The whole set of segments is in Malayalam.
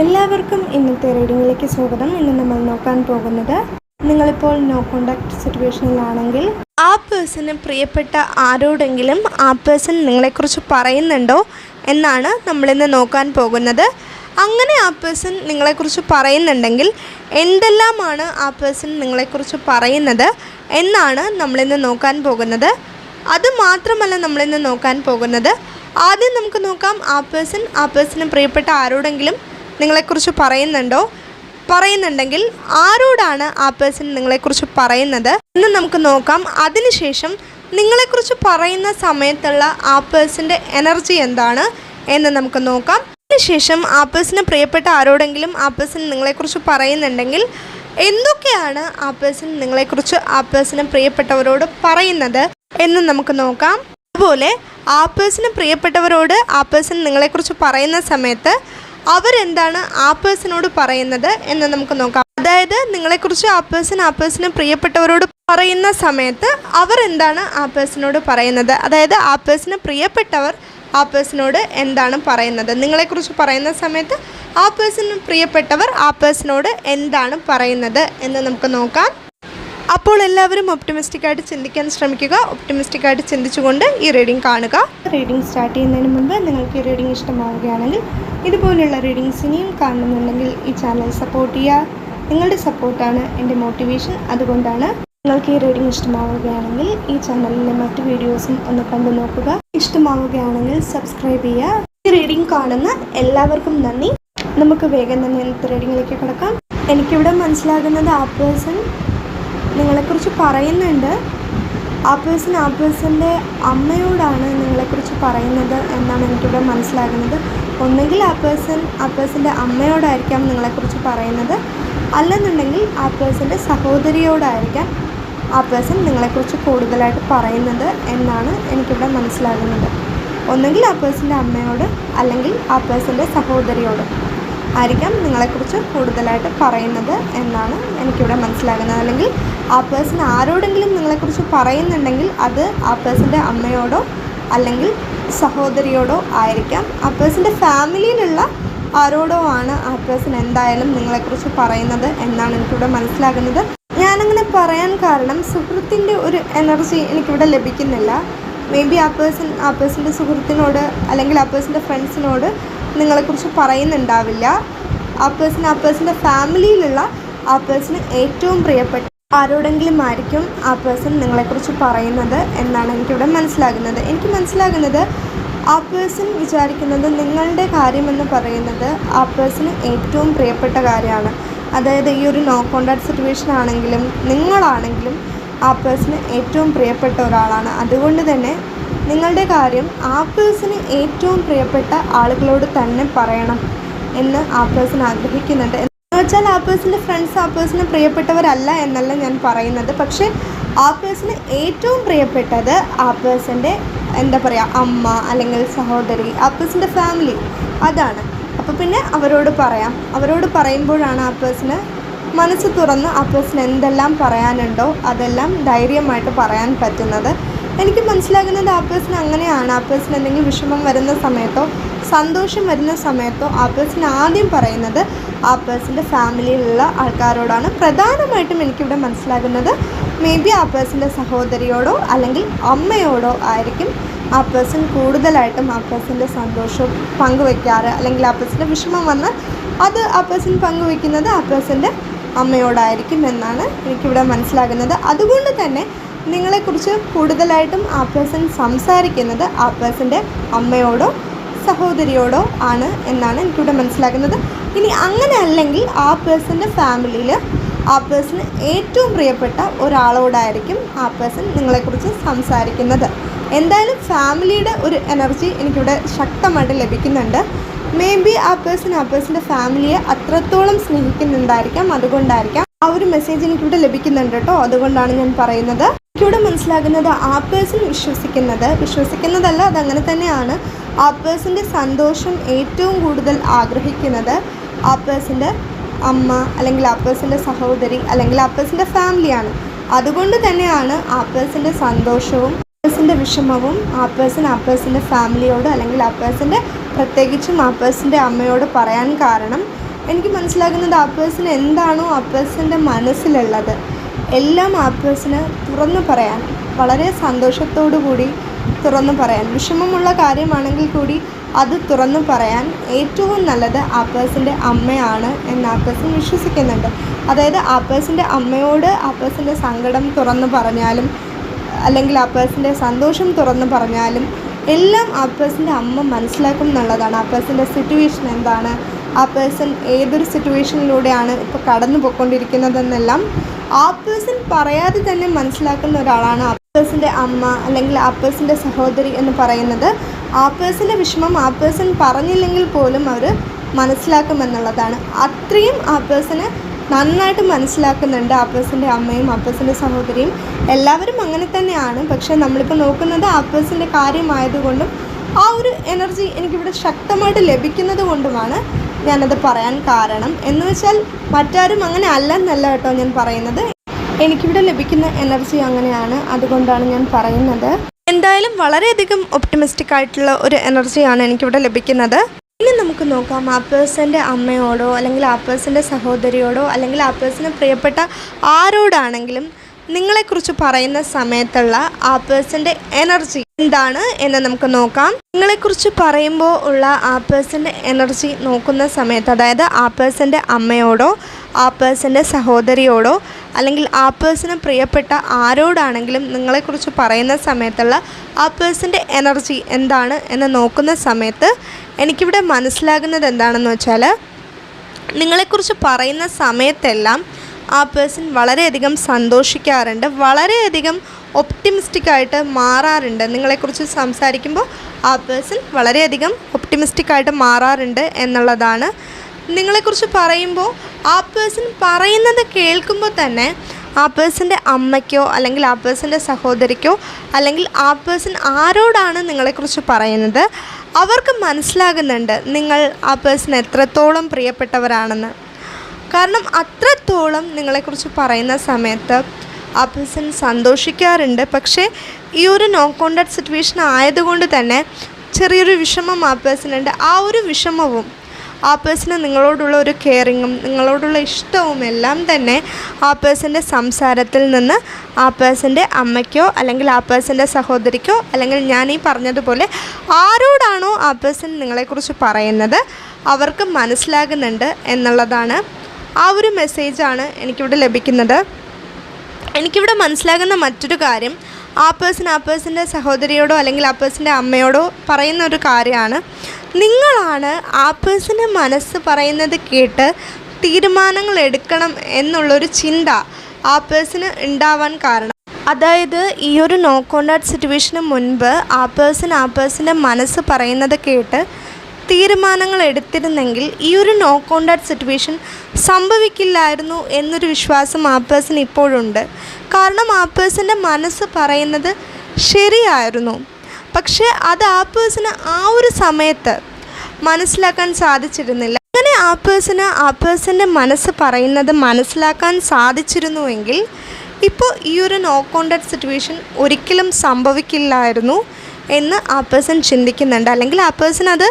എല്ലാവർക്കും ഇന്നത്തെ റീഡിങ്ങിലേക്ക് സ്വാഗതം. ഇന്ന് നമ്മൾ നോക്കാൻ പോകുന്നത് നിങ്ങളിപ്പോൾ നോ കോണ്ടാക്ട് സിറ്റുവേഷനിലാണെങ്കിൽ ആ പേഴ്സണ് പ്രിയപ്പെട്ട ആരോടെങ്കിലും ആ പേഴ്സൺ നിങ്ങളെക്കുറിച്ച് പറയുന്നുണ്ടോ എന്നാണ് നമ്മളിന്ന് നോക്കാൻ പോകുന്നത്. അങ്ങനെ ആ പേഴ്സൺ നിങ്ങളെക്കുറിച്ച് പറയുന്നുണ്ടെങ്കിൽ എന്തെല്ലാമാണ് ആ പേഴ്സൺ നിങ്ങളെക്കുറിച്ച് പറയുന്നത് എന്നാണ് നമ്മളിന്ന് നോക്കാൻ പോകുന്നത്. അത് മാത്രമല്ല നമ്മളിന്ന് നോക്കാൻ പോകുന്നത്. ആദ്യം നമുക്ക് നോക്കാം ആ പേഴ്സൺ ആ പേഴ്സണ് പ്രിയപ്പെട്ട ആരോടെങ്കിലും നിങ്ങളെക്കുറിച്ച് പറയുന്നുണ്ടോ? പറയുന്നുണ്ടെങ്കിൽ ആരോടാണ് ആ പേഴ്സൺ നിങ്ങളെക്കുറിച്ച് പറയുന്നത്? എന്ന് നമുക്ക് നോക്കാം. അതിനുശേഷം നിങ്ങളെക്കുറിച്ച് പറയുന്ന സമയത്തുള്ള ആ പേഴ്സന്റെ എനർജി എന്താണ് എന്ന് നമുക്ക് നോക്കാം. അതിനുശേഷം ആ പേഴ്സിന് പ്രിയപ്പെട്ട ആരോടെങ്കിലും ആ പേഴ്സൺ നിങ്ങളെക്കുറിച്ച് പറയുന്നുണ്ടെങ്കിൽ എന്തൊക്കെയാണ് ആ പേഴ്സൺ നിങ്ങളെക്കുറിച്ച് ആ പേഴ്സണ് പ്രിയപ്പെട്ടവരോട് പറയുന്നത് എന്ന് നമുക്ക് നോക്കാം. അതുപോലെ ആ പേഴ്സണ് പ്രിയപ്പെട്ടവരോട് ആ പേഴ്സൺ നിങ്ങളെക്കുറിച്ച് പറയുന്ന സമയത്ത് അവരെന്താണ് ആ പേഴ്സണോട് പറയുന്നത് എന്ന് നമുക്ക് നോക്കാം. അതായത് നിങ്ങളെക്കുറിച്ച് ആ പേഴ്സൺ ആ പേഴ്സണ് പ്രിയപ്പെട്ടവരോട് പറയുന്ന സമയത്ത് അവർ എന്താണ് ആ പേഴ്സണോട് പറയുന്നത്? അതായത് ആ പേഴ്സണ് പ്രിയപ്പെട്ടവർ ആ പേഴ്സണോട് എന്താണ് പറയുന്നത്? നിങ്ങളെക്കുറിച്ച് പറയുന്ന സമയത്ത് ആ പേഴ്സണ് പ്രിയപ്പെട്ടവർ ആ പേഴ്സണോട് എന്താണ് പറയുന്നത് എന്ന് നമുക്ക് നോക്കാം. അപ്പോൾ എല്ലാവരും ഒപ്റ്റമിസ്റ്റിക് ആയിട്ട് ചിന്തിക്കാൻ ശ്രമിക്കുക. ഒപ്റ്റമിസ്റ്റിക് ആയിട്ട് ചിന്തിച്ചുകൊണ്ട് ഈ റീഡിംഗ് കാണുക. റീഡിംഗ് സ്റ്റാർട്ട് ചെയ്യുന്നതിന് മുമ്പ് നിങ്ങൾക്ക് ഈ റീഡിംഗ് ഇഷ്ടമാവുകയാണെങ്കിൽ ഇതുപോലുള്ള റീഡിങ്സ് ഇനിയും കാണുന്നുണ്ടെങ്കിൽ ഈ ചാനൽ സപ്പോർട്ട് ചെയ്യുക. നിങ്ങളുടെ സപ്പോർട്ടാണ് എന്റെ മോട്ടിവേഷൻ അതുകൊണ്ടാണ് നിങ്ങൾക്ക് ഈ റീഡിംഗ് ഇഷ്ടമാവുകയാണെങ്കിൽ ഈ ചാനലിലെ മറ്റ് വീഡിയോസും ഒന്ന് കണ്ടു നോക്കുക. ഇഷ്ടമാവുകയാണെങ്കിൽ സബ്സ്ക്രൈബ് ചെയ്യുക. ഈ റീഡിംഗ് കാണുന്ന എല്ലാവർക്കും നന്ദി. നമുക്ക് വേഗം തന്നെ ഇന്നത്തെ റീഡിങ്ങിലേക്ക് കിടക്കാം. എനിക്കിവിടെ മനസ്സിലാകുന്നത് ആ പേഴ്സൺ നിങ്ങളെക്കുറിച്ച് പറയുന്നുണ്ട്. ആ പേഴ്സൺ ആ പേഴ്സന്റെ അമ്മയോടാണ് നിങ്ങളെക്കുറിച്ച് പറയുന്നത് എന്നാണ് എനിക്കിവിടെ മനസ്സിലാകുന്നത്. ഒന്നെങ്കിൽ ആ പേഴ്സൺ ആ പേഴ്സന്റെ അമ്മയോടായിരിക്കാം നിങ്ങളെക്കുറിച്ച് പറയുന്നത്. അല്ലെന്നുണ്ടെങ്കിൽ ആ പേഴ്സന്റെ സഹോദരിയോടായിരിക്കാം ആ പേഴ്സൺ നിങ്ങളെക്കുറിച്ച് കൂടുതലായിട്ട് പറയുന്നത് എന്നാണ് എനിക്കിവിടെ മനസ്സിലാകുന്നത്. ഒന്നെങ്കിൽ ആ പേഴ്സന്റെ അമ്മയോട് അല്ലെങ്കിൽ ആ പേഴ്സന്റെ സഹോദരിയോട്. ആയിരിക്കാം നിങ്ങളെക്കുറിച്ച് കൂടുതലായിട്ട് പറയുന്നത് എന്നാണ് എനിക്കിവിടെ മനസ്സിലാകുന്നത്. അല്ലെങ്കിൽ ആ പേഴ്സൺ ആരോടെങ്കിലും നിങ്ങളെക്കുറിച്ച് പറയുന്നുണ്ടെങ്കിൽ അത് ആ പേഴ്സന്റെ അമ്മയോടോ അല്ലെങ്കിൽ സഹോദരിയോടോ ആയിരിക്കാം. ആ പേഴ്സന്റെ ഫാമിലിയിലുള്ള ആരോടോ ആണ് ആ പേഴ്സൺ എന്തായാലും നിങ്ങളെക്കുറിച്ച് പറയുന്നത് എന്നാണ് എനിക്കിവിടെ മനസ്സിലാകുന്നത്. ഞാനങ്ങനെ പറയാൻ കാരണം സുഹൃത്തിന്റെ ഒരു എനർജി എനിക്കിവിടെ ലഭിക്കുന്നില്ല. മേ ബി ആ പേഴ്സൺ ആ പേഴ്സന്റെ സുഹൃത്തിനോട് അല്ലെങ്കിൽ ആ പേഴ്സന്റെ ഫ്രണ്ട്സിനോട് നിങ്ങളെക്കുറിച്ച് പറയുന്നുണ്ടാവില്ല. ആ പേഴ്സൺ ആ പേഴ്സന്റെ ഫാമിലിയിലുള്ള ആ പേഴ്സണ് ഏറ്റവും പ്രിയപ്പെട്ട ആരോടെങ്കിലും ആയിരിക്കും ആ പേഴ്സൺ നിങ്ങളെക്കുറിച്ച് പറയുന്നത് എന്നാണ് എനിക്കിവിടെ മനസ്സിലാകുന്നത്. എനിക്ക് മനസ്സിലാകുന്നത് ആ പേഴ്സൺ വിചാരിക്കുന്നത് നിങ്ങളുടെ കാര്യമെന്ന് പറയുന്നത് ആ പേഴ്സണ് ഏറ്റവും പ്രിയപ്പെട്ട കാര്യമാണ്. അതായത് ഈ ഒരു നോ കോണ്ടാക്ട് സിറ്റുവേഷൻ ആണെങ്കിലും നിങ്ങളാണെങ്കിലും ആ പേഴ്സണ് ഏറ്റവും പ്രിയപ്പെട്ട ഒരാളാണ്. അതുകൊണ്ട് തന്നെ നിങ്ങളുടെ കാര്യം ആപ്പിൾസിന് ഏറ്റവും പ്രിയപ്പെട്ട ആളുകളോട് തന്നെ പറയണം എന്ന് ആപ്പിൾസിന് ആഗ്രഹിക്കുന്നുണ്ട്. എന്ന് വെച്ചാൽ ആപ്പിൾസിന്റെ ഫ്രണ്ട്സ് ആപ്പിൾസിന് പ്രിയപ്പെട്ടവരല്ല എന്നല്ല ഞാൻ പറയുന്നത്. പക്ഷേ ആപ്പിൾസിന് ഏറ്റവും പ്രിയപ്പെട്ടത് ആപ്പിൾസിന്റെ എന്താ പറയുക അമ്മ അല്ലെങ്കിൽ സഹോദരി ആപ്പിൾസിന്റെ ഫാമിലി അതാണ്. അപ്പോൾ പിന്നെ അവരോട് പറയാം. അവരോട് പറയുമ്പോഴാണ് ആപ്പിൾസിന് മനസ്സ് തുറന്ന് ആപ്പിൾസിന് എന്തെല്ലാം പറയാനുണ്ടോ അതെല്ലാം ധൈര്യമായിട്ട് പറയാൻ പറ്റുന്നത്. എനിക്ക് മനസ്സിലാകുന്നത് ആ പേഴ്സൺ അങ്ങനെയാണ് ആ പേഴ്സൺ എന്തെങ്കിലും വിഷമം വരുന്ന സമയത്തോ സന്തോഷം വരുന്ന സമയത്തോ ആ പേഴ്സൺ ആദ്യം പറയുന്നത് ആ പേഴ്സന്റെ ഫാമിലിയിലുള്ള ആൾക്കാരോടാണ് പ്രധാനമായിട്ടും എനിക്കിവിടെ മനസ്സിലാകുന്നത് മേ ബി ആ പേഴ്സന്റെ സഹോദരിയോടോ അല്ലെങ്കിൽ അമ്മയോടോ ആയിരിക്കും ആ പേഴ്സൺ കൂടുതലായിട്ടും ആ പേഴ്സന്റെ സന്തോഷം പങ്കുവെക്കാറ് അല്ലെങ്കിൽ ആ പേഴ്സന്റെ വിഷമം വന്ന് അത് ആ പേഴ്സൺ പങ്കുവെക്കുന്നത് ആ പേഴ്സന്റെ അമ്മയോടായിരിക്കും എന്നാണ് എനിക്കിവിടെ മനസ്സിലാകുന്നത് അതുകൊണ്ട് തന്നെ നിങ്ങളെക്കുറിച്ച് കൂടുതലായിട്ടും ആ പേഴ്സൺ സംസാരിക്കുന്നത് ആ പേഴ്സന്റെ അമ്മയോടോ സഹോദരിയോടോ ആണ് എന്നാണ് എനിക്കിവിടെ മനസ്സിലാക്കുന്നത്. ഇനി അങ്ങനെ അല്ലെങ്കിൽ ആ പേഴ്സന്റെ ഫാമിലിയിൽ ആ പേഴ്സണ് ഏറ്റവും പ്രിയപ്പെട്ട ഒരാളോടായിരിക്കും ആ പേഴ്സൺ നിങ്ങളെക്കുറിച്ച് സംസാരിക്കുന്നത്. എന്തായാലും ഫാമിലിയുടെ ഒരു എനർജി എനിക്കിവിടെ ശക്തമായിട്ട് ലഭിക്കുന്നുണ്ട്. മേ ബി ആ പേഴ്സൺ ആ പേഴ്സന്റെ ഫാമിലിയെ അത്രത്തോളം സ്നേഹിക്കുന്നുണ്ടായിരിക്കാം. അതുകൊണ്ടായിരിക്കാം ആ ഒരു മെസ്സേജ് എനിക്കിവിടെ ലഭിക്കുന്നുണ്ട് കേട്ടോ. അതുകൊണ്ടാണ് ഞാൻ പറയുന്നത്. എനിക്കിവിടെ മനസ്സിലാകുന്നത് ആ പേഴ്സൺ വിശ്വസിക്കുന്നത്. വിശ്വസിക്കുന്നതല്ല അതങ്ങനെ തന്നെയാണ് ആ പേഴ്സന്റെ സന്തോഷം ഏറ്റവും കൂടുതൽ ആഗ്രഹിക്കുന്നത്. ആ പേഴ്സന്റെ അമ്മ അല്ലെങ്കിൽ ആ പേഴ്സന്റെ സഹോദരി അല്ലെങ്കിൽ ആ പേഴ്സന്റെ ഫാമിലിയാണ്. അതുകൊണ്ട് തന്നെയാണ് ആ പേഴ്സന്റെ സന്തോഷവും പേഴ്സന്റെ വിഷമവും ആ പേഴ്സൺ ആ പേഴ്സന്റെ ഫാമിലിയോട് അല്ലെങ്കിൽ ആ പേഴ്സന്റെ പ്രത്യേകിച്ചും ആ പേഴ്സന്റെ അമ്മയോട് പറയാൻ കാരണം. എനിക്ക് മനസ്സിലാകുന്നത് ആ പേഴ്സൺ എന്താണോ ആ പേഴ്സന്റെ മനസ്സിലുള്ളത്. എല്ലാം ആ തുറന്നു പറയാൻ വളരെ സന്തോഷത്തോടു കൂടി തുറന്നു പറയാൻ വിഷമമുള്ള കാര്യമാണെങ്കിൽ കൂടി അത് തുറന്നു പറയാൻ ഏറ്റവും നല്ലത് ആ അമ്മയാണ് എന്ന് ആ പേഴ്സൺ വിശ്വസിക്കുന്നുണ്ട്. അതായത് ആ അമ്മയോട് ആ പേഴ്സന്റെ സങ്കടം തുറന്നു പറഞ്ഞാലും അല്ലെങ്കിൽ ആ സന്തോഷം തുറന്നു പറഞ്ഞാലും എല്ലാം ആ അമ്മ മനസ്സിലാക്കും എന്നുള്ളതാണ്. ആ സിറ്റുവേഷൻ എന്താണ്? ആ പേഴ്സൺ ഏതൊരു സിറ്റുവേഷനിലൂടെയാണ് ഇപ്പോൾ കടന്നു പോയിക്കൊണ്ടിരിക്കുന്നതെന്നെല്ലാം ആ പേഴ്സൺ പറയാതെ തന്നെ മനസ്സിലാക്കുന്ന ഒരാളാണ് ആ പേഴ്സന്റെ അമ്മ അല്ലെങ്കിൽ ആ പേഴ്സന്റെ സഹോദരി എന്ന് പറയുന്നത്. ആ പേഴ്സന്റെ വിഷമം ആ പേഴ്സൺ പറഞ്ഞില്ലെങ്കിൽ പോലും അവർ മനസ്സിലാക്കുമെന്നുള്ളതാണ് അത്രയും ആ പേഴ്സണ് നന്നായിട്ട് മനസ്സിലാക്കുന്നുണ്ട് ആ പേഴ്സന്റെ അമ്മയും ആ പേഴ്സന്റെ സഹോദരിയും. എല്ലാവരും അങ്ങനെ തന്നെയാണ്. പക്ഷേ നമ്മളിപ്പോൾ നോക്കുന്നത് ആ പേഴ്സന്റെ കാര്യമായതുകൊണ്ടും ആ ഒരു എനർജി എനിക്കിവിടെ ശക്തമായിട്ട് ലഭിക്കുന്നത് കൊണ്ടുമാണ് ഞാനത് പറയാൻ കാരണം. എന്ന് വെച്ചാൽ മറ്റാരും അങ്ങനെ അല്ലെന്നല്ല കേട്ടോ ഞാൻ പറയുന്നത്. എനിക്കിവിടെ ലഭിക്കുന്ന എനർജി അങ്ങനെയാണ് അതുകൊണ്ടാണ് ഞാൻ പറയുന്നത്. എന്തായാലും വളരെയധികം ഒപ്റ്റിമിസ്റ്റിക് ആയിട്ടുള്ള ഒരു എനർജിയാണ് എനിക്കിവിടെ ലഭിക്കുന്നത്. ഇനി നമുക്ക് നോക്കാം ആ പേഴ്സന്റെ അമ്മയോടോ അല്ലെങ്കിൽ ആ പേഴ്സന്റെ സഹോദരിയോടോ അല്ലെങ്കിൽ ആ പേഴ്സന് പ്രിയപ്പെട്ട ആരോടാണെങ്കിലും നിങ്ങളെക്കുറിച്ച് പറയുന്ന സമയത്തുള്ള ആ പേഴ്സന്റെ എനർജി എന്താണ് എന്ന് നമുക്ക് നോക്കാം. നിങ്ങളെക്കുറിച്ച് പറയുമ്പോൾ ഉള്ള ആ പേഴ്സന്റെ എനർജി നോക്കുന്ന സമയത്ത് അതായത് ആ പേഴ്സന്റെ അമ്മയോടോ ആ പേഴ്സന്റെ സഹോദരിയോടോ അല്ലെങ്കിൽ ആ പേഴ്സണ് പ്രിയപ്പെട്ട ആരോടാണെങ്കിലും നിങ്ങളെക്കുറിച്ച് പറയുന്ന സമയത്തുള്ള ആ പേഴ്സന്റെ എനർജി എന്താണ് എന്ന് നോക്കുന്ന സമയത്ത് എനിക്കിവിടെ മനസ്സിലാകുന്നത് എന്താണെന്ന് വെച്ചാൽ നിങ്ങളെക്കുറിച്ച് പറയുന്ന സമയത്തെല്ലാം ആ പേഴ്സൺ വളരെയധികം സന്തോഷിക്കാറുണ്ട് വളരെയധികം ഒപ്റ്റിമിസ്റ്റിക് ആയിട്ട് മാറാറുണ്ട്. നിങ്ങളെക്കുറിച്ച് സംസാരിക്കുമ്പോൾ ആ പേഴ്സൺ വളരെയധികം ഒപ്റ്റിമിസ്റ്റിക് ആയിട്ട് മാറാറുണ്ട് എന്നുള്ളതാണ്. നിങ്ങളെക്കുറിച്ച് പറയുമ്പോൾ ആ പേഴ്സൺ പറയുന്നത് കേൾക്കുമ്പോൾ തന്നെ ആ പേഴ്സന്റെ അമ്മയ്ക്കോ അല്ലെങ്കിൽ ആ പേഴ്സന്റെ സഹോദരിക്കോ അല്ലെങ്കിൽ ആ പേഴ്സൺ ആരോടാണ് നിങ്ങളെക്കുറിച്ച് പറയുന്നത്? അവർക്ക് മനസ്സിലാകുന്നുണ്ട് നിങ്ങൾ ആ പേഴ്സൺ എത്രത്തോളം പ്രിയപ്പെട്ടവരാണെന്ന്. കാരണം അത്രത്തോളം നിങ്ങളെക്കുറിച്ച് പറയുന്ന സമയത്ത് ആ പേഴ്സൺ സന്തോഷിക്കാറുണ്ട്. പക്ഷേ ഈ ഒരു നോ കോണ്ടാക്ട് സിറ്റുവേഷൻ ആയതുകൊണ്ട് തന്നെ ചെറിയൊരു വിഷമം ആ പേഴ്സണുണ്ട് ആ ഒരു വിഷമവും ആ പേഴ്സണ് നിങ്ങളോടുള്ള ഒരു കെയറിങ്ങും നിങ്ങളോടുള്ള ഇഷ്ടവും എല്ലാം തന്നെ ആ പേഴ്സന്റെ സംസാരത്തിൽ നിന്ന് ആ പേഴ്സന്റെ അമ്മയ്ക്കോ അല്ലെങ്കിൽ ആ പേഴ്സന്റെ സഹോദരിക്കോ അല്ലെങ്കിൽ ഞാൻ ഈ പറഞ്ഞതുപോലെ ആരോടാണോ ആ പേഴ്സൺ നിങ്ങളെക്കുറിച്ച് പറയുന്നത് അവർക്ക് മനസ്സിലാകുന്നുണ്ട് എന്നുള്ളതാണ് ആ ഒരു മെസ്സേജാണ് എനിക്കിവിടെ ലഭിക്കുന്നത്. എനിക്കിവിടെ മനസ്സിലാകുന്ന മറ്റൊരു കാര്യം ആ പേഴ്സൺ ആ പേഴ്സന്റെ സഹോദരിയോടോ അല്ലെങ്കിൽ ആ പേഴ്സന്റെ അമ്മയോടോ പറയുന്ന ഒരു കാര്യമാണ്. നിങ്ങളാണ് ആ പേഴ്സന്റെ മനസ്സ് പറയുന്നത് കേട്ട് തീരുമാനങ്ങൾ എടുക്കണം എന്നുള്ളൊരു ചിന്ത ആ പേഴ്സന് ഉണ്ടാവാൻ കാരണം. അതായത് ഈ ഒരു നോ കോണ്ടാക്ട് സിറ്റുവേഷന് മുൻപ് ആ പേഴ്സൺ ആ പേഴ്സന്റെ മനസ്സ് പറയുന്നത് കേട്ട് തീരുമാനങ്ങൾ എടുത്തിരുന്നെങ്കിൽ ഈ ഒരു നോ കോണ്ടാക്ട് സിറ്റുവേഷൻ സംഭവിക്കില്ലായിരുന്നു എന്നൊരു വിശ്വാസം ആ പേഴ്സൺ ഇപ്പോഴുണ്ട്. കാരണം ആ പേഴ്സന്റെ മനസ്സ് പറയുന്നത് ശരിയായിരുന്നു. പക്ഷേ അത് ആ പേഴ്സന് ആ ഒരു സമയത്ത് മനസ്സിലാക്കാൻ സാധിച്ചിരുന്നില്ല. അങ്ങനെ ആ പേഴ്സന് ആ പേഴ്സന്റെ മനസ്സ് പറയുന്നത് മനസ്സിലാക്കാൻ സാധിച്ചിരുന്നുവെങ്കിൽ ഇപ്പോൾ ഈ ഒരു നോ കോണ്ടാക്ട് സിറ്റുവേഷൻ ഒരിക്കലും സംഭവിക്കില്ലായിരുന്നു എന്ന് ആ പേഴ്സൺ ചിന്തിക്കുന്നുണ്ട്. അല്ലെങ്കിൽ ആ പേഴ്സൺ അത്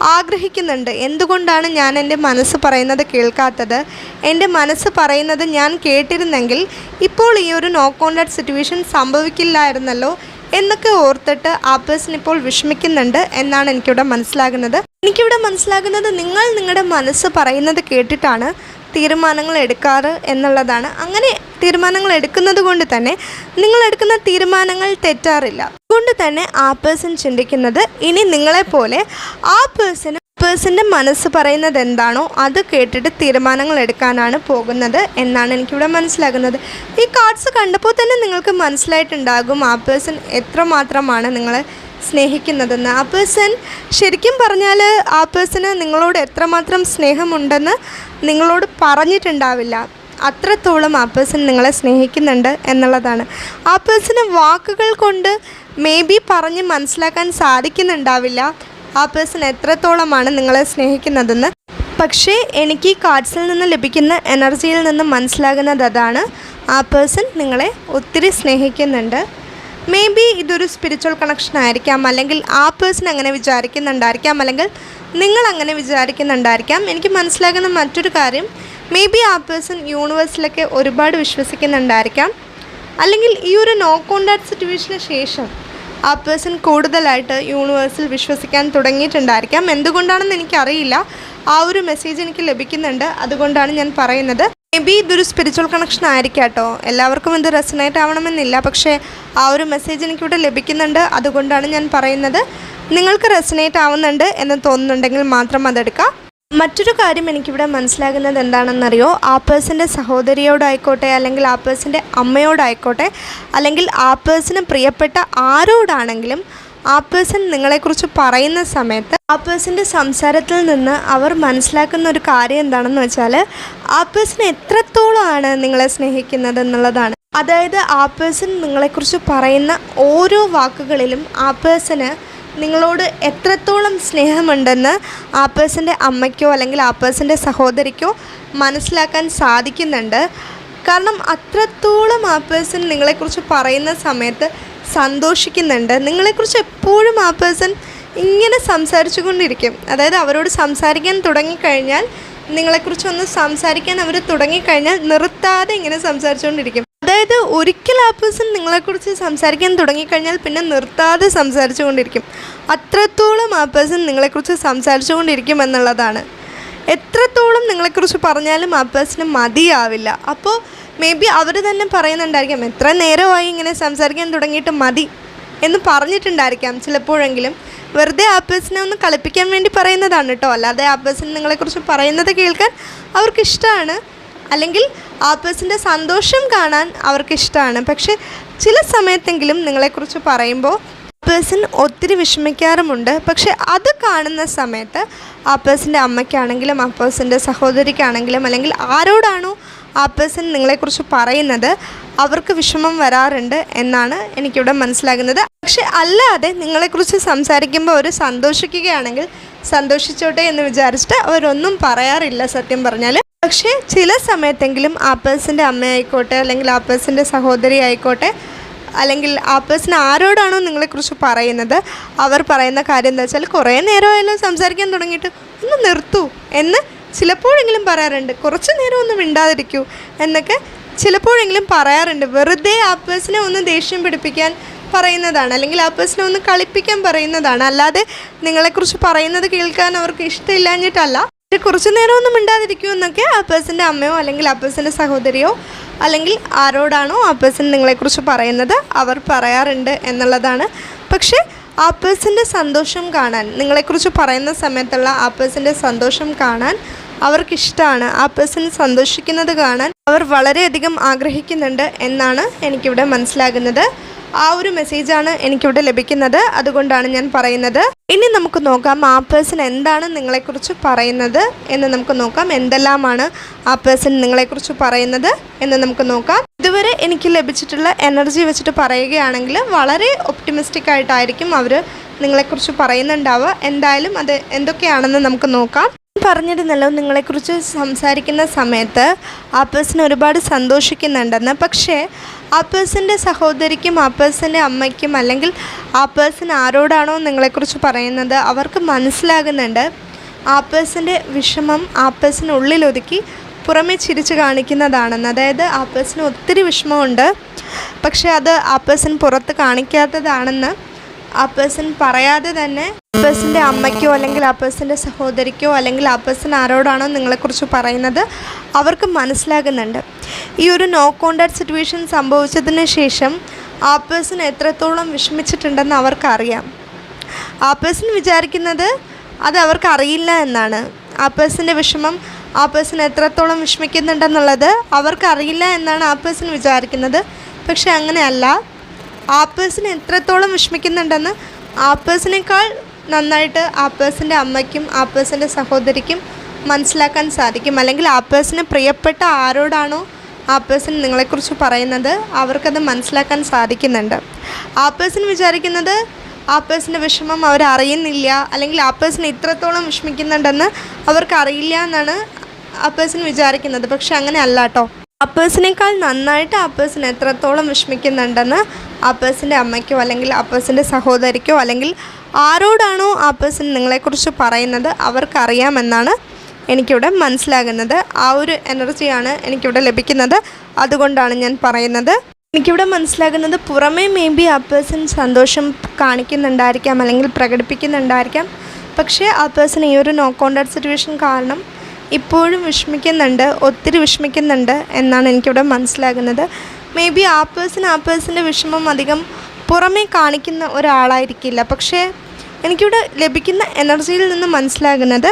ആഗ്രഹിക്കുന്നുണ്ട്. എന്തുകൊണ്ടാണ് ഞാൻ എന്റെ മനസ്സ് പറയുന്നത് കേൾക്കാത്തത്? എന്റെ മനസ്സ് പറയുന്നത് ഞാൻ കേട്ടിരുന്നെങ്കിൽ ഇപ്പോൾ ഈ ഒരു നോ കോണ്ടാക്ട് സിറ്റുവേഷൻ സംഭവിക്കില്ലായിരുന്നല്ലോ എന്നൊക്കെ ഓർത്തിട്ട് ആ പേഴ്സൺ ഇപ്പോൾ വിഷമിക്കുന്നുണ്ട് എന്നാണ് എനിക്കിവിടെ മനസ്സിലാകുന്നത്. എനിക്കിവിടെ മനസ്സിലാകുന്നത് നിങ്ങൾ നിങ്ങളുടെ മനസ്സ് പറയുന്നത് കേട്ടിട്ടാണ് തീരുമാനങ്ങൾ എടുക്കാറ് എന്നുള്ളതാണ്. അങ്ങനെ തീരുമാനങ്ങൾ എടുക്കുന്നത് കൊണ്ട് തന്നെ നിങ്ങൾ എടുക്കുന്ന തീരുമാനങ്ങൾ തെറ്റാറില്ല. അതുകൊണ്ട് തന്നെ ആ പേഴ്സൺ ചിന്തിക്കുന്നത് ഇനി നിങ്ങളെപ്പോലെ ആ പേഴ്സണ് പേഴ്സന്റെ മനസ്സ് പറയുന്നത് എന്താണോ അത് കേട്ടിട്ട് തീരുമാനങ്ങൾ എടുക്കാനാണ് പോകുന്നത് എന്നാണ് എനിക്കിവിടെ മനസ്സിലാകുന്നത്. ഈ കാർഡ്സ് കണ്ടപ്പോൾ തന്നെ നിങ്ങൾക്ക് മനസ്സിലായിട്ടുണ്ടാകും ആ പേഴ്സൺ എത്രമാത്രമാണ് നിങ്ങളെ സ്നേഹിക്കുന്നതെന്ന്. ആ പേഴ്സൺ ശരിക്കും പറഞ്ഞാൽ ആ പേഴ്സന് നിങ്ങളോട് എത്രമാത്രം സ്നേഹമുണ്ടെന്ന് നിങ്ങളോട് പറഞ്ഞിട്ടുണ്ടാവില്ല. അത്രത്തോളം ആ പേഴ്സൺ നിങ്ങളെ സ്നേഹിക്കുന്നുണ്ട് എന്നുള്ളതാണ്. ആ പേഴ്സന് വാക്കുകൾ കൊണ്ട് മേ ബി പറഞ്ഞ് മനസ്സിലാക്കാൻ സാധിക്കുന്നുണ്ടാവില്ല. ആ പേഴ്സൺ എത്രത്തോളമാണ് നിങ്ങളെ സ്നേഹിക്കുന്നതെന്ന്. പക്ഷേ എനിക്ക് കാർഡ്സിൽ നിന്ന് ലഭിക്കുന്ന എനർജിയിൽ നിന്ന് മനസ്സിലാകുന്നത് അതാണ്. ആ പേഴ്സൺ നിങ്ങളെ ഒത്തിരി സ്നേഹിക്കുന്നുണ്ട്. മേ ബി ഇതൊരു സ്പിരിച്വൽ കണക്ഷൻ ആയിരിക്കാം. അല്ലെങ്കിൽ ആ പേഴ്സൺ അങ്ങനെ വിചാരിക്കുന്നുണ്ടായിരിക്കാം. അല്ലെങ്കിൽ നിങ്ങൾ അങ്ങനെ വിചാരിക്കുന്നുണ്ടായിരിക്കാം. എനിക്ക് മനസ്സിലാകുന്ന മറ്റൊരു കാര്യം മേ ബി ആ പേഴ്സൺ യൂണിവേഴ്സിലൊക്കെ ഒരുപാട് വിശ്വസിക്കുന്നുണ്ടായിരിക്കാം. അല്ലെങ്കിൽ ഈ ഒരു നോ കോണ്ടാക്ട് സിറ്റുവേഷന് ശേഷം ആ പേഴ്സൺ കൂടുതലായിട്ട് യൂണിവേഴ്സിൽ വിശ്വസിക്കാൻ തുടങ്ങിയിട്ടുണ്ടായിരിക്കാം. എന്തുകൊണ്ടാണെന്ന് എനിക്കറിയില്ല. ആ ഒരു മെസ്സേജ് എനിക്ക് ലഭിക്കുന്നുണ്ട്. അതുകൊണ്ടാണ് ഞാൻ പറയുന്നത്. മേ ബി ഇതൊരു സ്പിരിച്വൽ കണക്ഷൻ ആയിരിക്കാം കേട്ടോ എല്ലാവർക്കും ഇത് റെസനേറ്റ് ആവണമെന്നില്ല. പക്ഷേ ആ ഒരു മെസ്സേജ് എനിക്കിവിടെ ലഭിക്കുന്നുണ്ട്. അതുകൊണ്ടാണ് ഞാൻ പറയുന്നത്. നിങ്ങൾക്ക് റെസനേറ്റ് ആവുന്നുണ്ട് എന്ന് തോന്നുന്നുണ്ടെങ്കിൽ മാത്രം അതെടുക്കാം. മറ്റൊരു കാര്യം എനിക്കിവിടെ മനസ്സിലാകുന്നത് എന്താണെന്നറിയോ? ആ പേഴ്സന്റെ സഹോദരിയോടായിക്കോട്ടെ അല്ലെങ്കിൽ ആ പേഴ്സന്റെ അമ്മയോടായിക്കോട്ടെ അല്ലെങ്കിൽ ആ പേഴ്സന് പ്രിയപ്പെട്ട ആരോടാണെങ്കിലും ആ പേഴ്സൺ നിങ്ങളെക്കുറിച്ച് പറയുന്ന സമയത്ത് ആ പേഴ്സന്റെ സംസാരത്തിൽ നിന്ന് അവർ മനസ്സിലാക്കുന്ന ഒരു കാര്യം എന്താണെന്ന് വെച്ചാൽ ആ പേഴ്സൺ എത്രത്തോളമാണ് നിങ്ങളെ സ്നേഹിക്കുന്നത് എന്നുള്ളതാണ്. അതായത് ആ പേഴ്സൺ നിങ്ങളെക്കുറിച്ച് പറയുന്ന ഓരോ വാക്കുകളിലും ആ പേഴ്സന് നിങ്ങളോട് എത്രത്തോളം സ്നേഹമുണ്ടെന്ന് ആ പേഴ്സന്റെ അമ്മയ്ക്കോ അല്ലെങ്കിൽ ആ പേഴ്സന്റെ സഹോദരിക്കോ മനസ്സിലാക്കാൻ സാധിക്കുന്നുണ്ട്. കാരണം അത്രത്തോളം ആ പേഴ്സൺ നിങ്ങളെക്കുറിച്ച് പറയുന്ന സമയത്ത് സന്തോഷിക്കുന്നുണ്ട്. നിങ്ങളെക്കുറിച്ച് എപ്പോഴും ആ പേഴ്സൺ ഇങ്ങനെ സംസാരിച്ചു കൊണ്ടിരിക്കും അതായത് അവരോട് സംസാരിക്കാൻ തുടങ്ങിക്കഴിഞ്ഞാൽ നിങ്ങളെക്കുറിച്ചൊന്ന് സംസാരിക്കാൻ അവർ തുടങ്ങിക്കഴിഞ്ഞാൽ നിർത്താതെ ഇങ്ങനെ സംസാരിച്ചുകൊണ്ടിരിക്കും. അതായത് ഒരിക്കൽ ആ പേഴ്സൺ നിങ്ങളെക്കുറിച്ച് സംസാരിക്കാൻ തുടങ്ങിക്കഴിഞ്ഞാൽ പിന്നെ നിർത്താതെ സംസാരിച്ചു കൊണ്ടിരിക്കും അത്രത്തോളം ആ പേഴ്സൺ നിങ്ങളെക്കുറിച്ച് സംസാരിച്ചു കൊണ്ടിരിക്കും എന്നുള്ളതാണ്. എത്രത്തോളം നിങ്ങളെക്കുറിച്ച് പറഞ്ഞാലും ആ പേഴ്സണ് മതിയാവില്ല. അപ്പോൾ മേ ബി അവർ തന്നെ പറയുന്നുണ്ടായിരിക്കാം എത്ര നേരമായി ഇങ്ങനെ സംസാരിക്കാൻ തുടങ്ങിയിട്ട് മതി എന്ന് പറഞ്ഞിട്ടുണ്ടായിരിക്കാം ചിലപ്പോഴെങ്കിലും. വെറുതെ ആ പേഴ്സണെ ഒന്ന് കളിപ്പിക്കാൻ വേണ്ടി പറയുന്നതാണ് കേട്ടോ. അല്ലാതെ ആ പേഴ്സൺ നിങ്ങളെക്കുറിച്ച് പറയുന്നത് കേൾക്കാൻ അവർക്കിഷ്ടമാണ് അല്ലെങ്കിൽ ആ പേഴ്സന്റെ സന്തോഷം കാണാൻ അവർക്ക് ഇഷ്ടമാണ് പക്ഷെ ചില സമയത്തെങ്കിലും നിങ്ങളെക്കുറിച്ച് പറയുമ്പോൾ പേഴ്സൺ ഒത്തിരി വിഷമിക്കാറുമുണ്ട്. പക്ഷെ അത് കാണുന്ന സമയത്ത് ആ പേഴ്സന്റെ അമ്മയ്ക്കാണെങ്കിലും ആ പേഴ്സന്റെ സഹോദരിക്കാണെങ്കിലും അല്ലെങ്കിൽ ആരോടാണോ ആ പേഴ്സൺ നിങ്ങളെക്കുറിച്ച് പറയുന്നത് അവർക്ക് വിഷമം വരാറുണ്ട് എന്നാണ് എനിക്കിവിടെ മനസ്സിലാകുന്നത്. പക്ഷെ അല്ലാതെ നിങ്ങളെക്കുറിച്ച് സംസാരിക്കുമ്പോൾ അവർ സന്തോഷിക്കുകയാണെങ്കിൽ സന്തോഷിച്ചോട്ടെ എന്ന് വിചാരിച്ചിട്ട് അവരൊന്നും പറയാറില്ല സത്യം പറഞ്ഞാൽ പക്ഷേ ചില സമയത്തെങ്കിലും ആ പേഴ്സന്റെ അമ്മയായിക്കോട്ടെ അല്ലെങ്കിൽ ആ പേഴ്സന്റെ സഹോദരി ആയിക്കോട്ടെ അല്ലെങ്കിൽ ആ പേഴ്സൺ ആരോടാണോ നിങ്ങളെക്കുറിച്ച് പറയുന്നത് അവർ പറയുന്ന കാര്യം എന്താ വെച്ചാൽ കുറേ നേരമായാലും സംസാരിക്കാൻ തുടങ്ങിയിട്ട് ഒന്ന് നിർത്തൂ എന്ന് ചിലപ്പോഴെങ്കിലും പറയാറുണ്ട്. കുറച്ച് നേരം ഒന്ന് മിണ്ടാതിരിക്കൂ എന്നൊക്കെ ചിലപ്പോഴെങ്കിലും പറയാറുണ്ട്. വെറുതെ ആ പേഴ്സണെ ഒന്ന് ദേഷ്യം പിടിപ്പിക്കാൻ പറയുന്നതാണ് അല്ലെങ്കിൽ ആ പേഴ്സണെ ഒന്ന് കളിപ്പിക്കാൻ പറയുന്നതാണ്. അല്ലാതെ നിങ്ങളെക്കുറിച്ച് പറയുന്നത് കേൾക്കാൻ അവർക്ക് ഇഷ്ടമില്ലാഞ്ഞിട്ടല്ല. കുറച്ച് നേരമൊന്നും മിണ്ടാതിരിക്കൂ എന്നൊക്കെ ആ അമ്മയോ അല്ലെങ്കിൽ ആ സഹോദരിയോ അല്ലെങ്കിൽ ആരോടാണോ ആ പേഴ്സൺ നിങ്ങളെക്കുറിച്ച് പറയുന്നത് അവർ പറയാറുണ്ട് എന്നുള്ളതാണ്. പക്ഷേ ആ പേഴ്സന്റെ സന്തോഷം കാണാൻ നിങ്ങളെക്കുറിച്ച് പറയുന്ന സമയത്തുള്ള ആ പേഴ്സന്റെ സന്തോഷം കാണാൻ അവർക്കിഷ്ടമാണ് ആ പേഴ്സൺ സന്തോഷിക്കുന്നത് കാണാൻ അവർ വളരെയധികം ആഗ്രഹിക്കുന്നുണ്ട് എന്നാണ് എനിക്കിവിടെ മനസ്സിലാകുന്നത്. ആ ഒരു മെസ്സേജാണ് എനിക്കിവിടെ ലഭിക്കുന്നത്. അതുകൊണ്ടാണ് ഞാൻ പറയുന്നത്. ഇനി നമുക്ക് നോക്കാം ആ പേഴ്സൺ എന്താണ് നിങ്ങളെക്കുറിച്ച് പറയുന്നത് എന്ന് നമുക്ക് നോക്കാം. എന്തെല്ലാമാണ് ആ പേഴ്സൺ നിങ്ങളെക്കുറിച്ച് പറയുന്നത് എന്ന് നമുക്ക് നോക്കാം. ഇതുവരെ എനിക്ക് ലഭിച്ചിട്ടുള്ള എനർജി വെച്ചിട്ട് പറയുകയാണെങ്കിൽ വളരെ ഒപ്റ്റിമിസ്റ്റിക് ആയിട്ടായിരിക്കും അവർ നിങ്ങളെക്കുറിച്ച് പറയുന്നുണ്ടാവുക. എന്തായാലും അത് എന്തൊക്കെയാണെന്ന് നമുക്ക് നോക്കാം. പറഞ്ഞിരുന്നല്ലോ നിങ്ങളെക്കുറിച്ച് സംസാരിക്കുന്ന സമയത്ത് ആ പേഴ്സൺ ഒരുപാട് സന്തോഷിക്കുന്നുണ്ടെന്ന്. പക്ഷേ ആ പേഴ്സന്റെ സഹോദരിക്കും ആ പേഴ്സന്റെ അമ്മയ്ക്കും അല്ലെങ്കിൽ ആ പേഴ്സൺ ആരോടാണോ നിങ്ങളെക്കുറിച്ച് പറയുന്നത് അവർക്ക് മനസ്സിലാകുന്നുണ്ട്. ആ പേഴ്സന്റെ വിഷമം ആ പേഴ്സൺ ഉള്ളിലൊതുക്കി പുറമെ ചിരിച്ച് കാണിക്കുന്നതാണെന്ന്. അതായത് ആ പേഴ്സന് ഒത്തിരി വിഷമമുണ്ട്. പക്ഷേ അത് ആ പേഴ്സൺ പുറത്ത് കാണിക്കാത്തതാണെന്ന് ആ പേഴ്സൺ പറയാതെ തന്നെ പേഴ്സന്റെ അമ്മയ്ക്കോ അല്ലെങ്കിൽ ആ പേഴ്സന്റെ സഹോദരിക്കോ അല്ലെങ്കിൽ ആ പേഴ്സൺ ആരോടാണോ നിങ്ങളെക്കുറിച്ച് പറയുന്നത് അവർക്ക് മനസ്സിലാകുന്നുണ്ട്. ഈ ഒരു നോ കോണ്ടാക്ട് സിറ്റുവേഷൻ സംഭവിച്ചതിന് ശേഷം ആ പേഴ്സൺ എത്രത്തോളം വിഷമിച്ചിട്ടുണ്ടെന്ന് അവർക്കറിയാം. ആ പേഴ്സൺ വിചാരിക്കുന്നത് അത് അവർക്കറിയില്ല എന്നാണ്. ആ പേഴ്സന്റെ വിഷമം ആ പേഴ്സൺ എത്രത്തോളം വിഷമിക്കുന്നുണ്ടെന്നുള്ളത് അവർക്കറിയില്ല എന്നാണ് ആ പേഴ്സൺ വിചാരിക്കുന്നത്. പക്ഷെ അങ്ങനെയല്ല ആ പേഴ്സൺ എത്രത്തോളം വിഷമിക്കുന്നുണ്ടെന്ന് ആ പേഴ്സണേക്കാൾ നന്നായിട്ട് ആ പേഴ്സന്റെ അമ്മയ്ക്കും ആ പേഴ്സന്റെ സഹോദരിക്കും മനസ്സിലാക്കാൻ സാധിക്കും. അല്ലെങ്കിൽ ആ പേഴ്സന് പ്രിയപ്പെട്ട ആരോടാണോ ആ പേഴ്സൺ നിങ്ങളെക്കുറിച്ച് പറയുന്നത് അവർക്കത് മനസ്സിലാക്കാൻ സാധിക്കുന്നുണ്ട് ആ പേഴ്സൺ വിചാരിക്കുന്നത് ആ പേഴ്സന്റെ വിഷമം അവരറിയുന്നില്ല അല്ലെങ്കിൽ ആ പേഴ്സൺ ഇത്രത്തോളം വിഷമിക്കുന്നുണ്ടെന്ന് അവർക്കറിയില്ല എന്നാണ് ആ പേഴ്സൺ വിചാരിക്കുന്നത് പക്ഷെ അങ്ങനെ അല്ല കേട്ടോ ആ പേഴ്സണേക്കാൾ നന്നായിട്ട് ആ പേഴ്സൺ എത്രത്തോളം വിഷമിക്കുന്നുണ്ടെന്ന് ആ പേഴ്സന്റെ അമ്മയ്ക്കോ അല്ലെങ്കിൽ ആ പേഴ്സന്റെ സഹോദരിക്കോ അല്ലെങ്കിൽ ആരോടാണോ ആ പേഴ്സൺ നിങ്ങളെക്കുറിച്ച് പറയുന്നത് അവർക്കറിയാമെന്നാണ് എനിക്കിവിടെ മനസ്സിലാകുന്നത്. ആ ഒരു എനർജിയാണ് എനിക്കിവിടെ ലഭിക്കുന്നത്. അതുകൊണ്ടാണ് ഞാൻ പറയുന്നത്. എനിക്കിവിടെ മനസ്സിലാകുന്നത് പുറമേ മേ ബി ആ പേഴ്സൺ സന്തോഷം കാണിക്കുന്നുണ്ടായിരിക്കാം അല്ലെങ്കിൽ പ്രകടിപ്പിക്കുന്നുണ്ടായിരിക്കാം. പക്ഷേ ആ പേഴ്സൺ ഈ ഒരു നോ കോണ്ടാക്ട് സിറ്റുവേഷൻ കാരണം ഇപ്പോഴും വിഷമിക്കുന്നുണ്ട് ഒത്തിരി വിഷമിക്കുന്നുണ്ട് എന്നാണ് എനിക്കിവിടെ മനസ്സിലാകുന്നത്. മേ ബി ആ പേഴ്സൺ ആ പേഴ്സന്റെ വിഷമം അധികം പുറമേ കാണിക്കുന്ന ഒരാളായിരിക്കില്ല. പക്ഷേ എനിക്കിവിടെ ലഭിക്കുന്ന എനർജിയിൽ നിന്ന് മനസ്സിലാകുന്നത്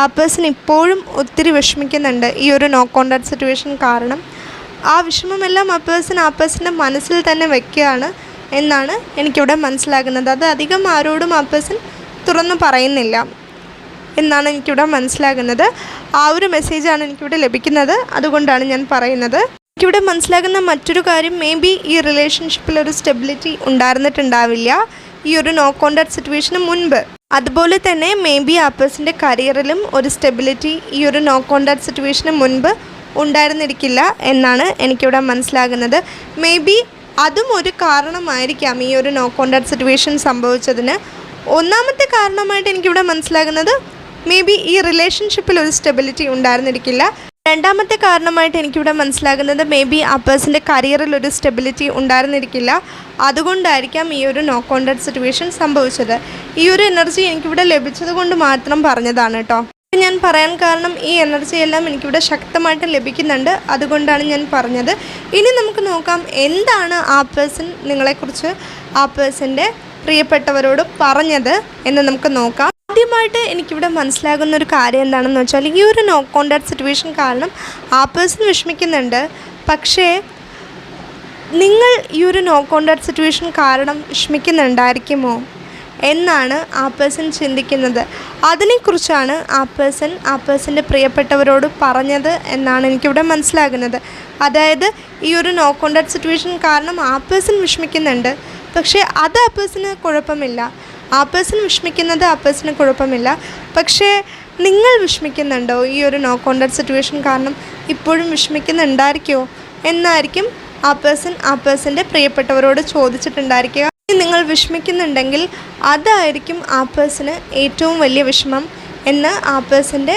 ആ പേഴ്സൺ ഇപ്പോഴും ഒത്തിരി വിഷമിക്കുന്നുണ്ട് ഈ ഒരു നോ കോണ്ടാക്ട് സിറ്റുവേഷൻ കാരണം. ആ വിഷമമെല്ലാം ആ പേഴ്സൺ ആ പേഴ്സന്റെ മനസ്സിൽ തന്നെ വെക്കുകയാണ് എന്നാണ് എനിക്കിവിടെ മനസ്സിലാകുന്നത്. അത് അധികം ആരോടും ആ പേഴ്സൺ തുറന്നു പറയുന്നില്ല എന്നാണ് എനിക്കിവിടെ മനസ്സിലാകുന്നത്. ആ ഒരു മെസ്സേജാണ് എനിക്കിവിടെ ലഭിക്കുന്നത്. അതുകൊണ്ടാണ് ഞാൻ പറയുന്നത്. എനിക്കിവിടെ മനസ്സിലാകുന്ന മറ്റൊരു കാര്യം മേ ബി ഈ റിലേഷൻഷിപ്പിൽ ഒരു സ്റ്റെബിലിറ്റി ഉണ്ടായിരുന്നിട്ടുണ്ടാവില്ല ഈ ഒരു നോ കോണ്ടാക്ട് സിറ്റുവേഷന് മുൻപ്. അതുപോലെ തന്നെ മേ ബി ആ പേഴ്സിന്റെ കരിയറിലും ഒരു സ്റ്റെബിലിറ്റി ഈ ഒരു നോ കോണ്ടാക്ട് സിറ്റുവേഷന് മുൻപ് ഉണ്ടായിരുന്നിരിക്കില്ല എന്നാണ് എനിക്കിവിടെ മനസ്സിലാകുന്നത്. മേ ബി അതും ഒരു കാരണമായിരിക്കാം ഈ ഒരു നോ കോണ്ടാക്ട് സിറ്റുവേഷൻ സംഭവിച്ചതിന്. ഒന്നാമത്തെ കാരണമായിട്ട് എനിക്കിവിടെ മനസ്സിലാകുന്നത് മേ ബി ഈ റിലേഷൻഷിപ്പിൽ ഒരു സ്റ്റെബിലിറ്റി ഉണ്ടായിരുന്നിരിക്കില്ല. രണ്ടാമത്തെ കാരണമായിട്ട് എനിക്കിവിടെ മനസ്സിലാകുന്നത് മേ ബി ആ പേഴ്സന്റെ കരിയറിൽ ഒരു സ്റ്റെബിലിറ്റി ഉണ്ടായിരുന്നിരിക്കില്ല. അതുകൊണ്ടായിരിക്കാം ഈ ഒരു നോ കോണ്ടാക്ട് സിറ്റുവേഷൻ സംഭവിച്ചത്. ഈ ഒരു എനർജി എനിക്കിവിടെ ലഭിച്ചത് കൊണ്ട് മാത്രം പറഞ്ഞതാണ് കേട്ടോ ഞാൻ പറയാൻ കാരണം ഈ എനർജി എല്ലാം എനിക്കിവിടെ ശക്തമായിട്ട് ലഭിക്കുന്നുണ്ട്. അതുകൊണ്ടാണ് ഞാൻ പറഞ്ഞത്. ഇനി നമുക്ക് നോക്കാം എന്താണ് ആ പേഴ്സൺ നിങ്ങളെക്കുറിച്ച് ആ പേഴ്സന്റെ പ്രിയപ്പെട്ടവരോട് പറഞ്ഞത് എന്ന് നമുക്ക് നോക്കാം. ആദ്യമായിട്ട് എനിക്കിവിടെ മനസ്സിലാകുന്ന ഒരു കാര്യം എന്താണെന്ന് വെച്ചാൽ ഈ ഒരു നോ കോണ്ടാക്ട് സിറ്റുവേഷൻ കാരണം ആ പേഴ്സൺ വിഷമിക്കുന്നുണ്ട്. പക്ഷേ നിങ്ങൾ ഈ ഒരു നോ കോണ്ടാക്ട് സിറ്റുവേഷൻ കാരണം വിഷമിക്കുന്നുണ്ടായിരിക്കുമോ എന്നാണ് ആ പേഴ്സൺ ചിന്തിക്കുന്നത്. അതിനെക്കുറിച്ചാണ് ആ പേഴ്സൺ ആ പേഴ്സന്റെ പ്രിയപ്പെട്ടവരോട് പറഞ്ഞത് എന്നാണ് എനിക്കിവിടെ മനസ്സിലാകുന്നത്. അതായത് ഈ ഒരു നോ കോണ്ടാക്ട് സിറ്റുവേഷൻ കാരണം ആ പേഴ്സൺ വിഷമിക്കുന്നുണ്ട്. പക്ഷേ അത് ആ പേഴ്സന് കുഴപ്പമില്ല. ആ പേഴ്സൺ വിഷമിക്കുന്നത് ആ പേഴ്സണ് കുഴപ്പമില്ല. പക്ഷേ നിങ്ങൾ വിഷമിക്കുന്നുണ്ടോ? ഈ ഒരു നോ കോണ്ടാക്ട് സിറ്റുവേഷൻ കാരണം ഇപ്പോഴും വിഷമിക്കുന്നുണ്ടായിരിക്കുമോ എന്നായിരിക്കും ആ പേഴ്സൺ ആ പേഴ്സന്റെ പ്രിയപ്പെട്ടവരോട് ചോദിച്ചിട്ടുണ്ടായിരിക്കുക. നിങ്ങൾ വിഷമിക്കുന്നുണ്ടെങ്കിൽ അതായിരിക്കും ആ പേഴ്സണ് ഏറ്റവും വലിയ വിഷമം എന്ന് ആ പേഴ്സന്റെ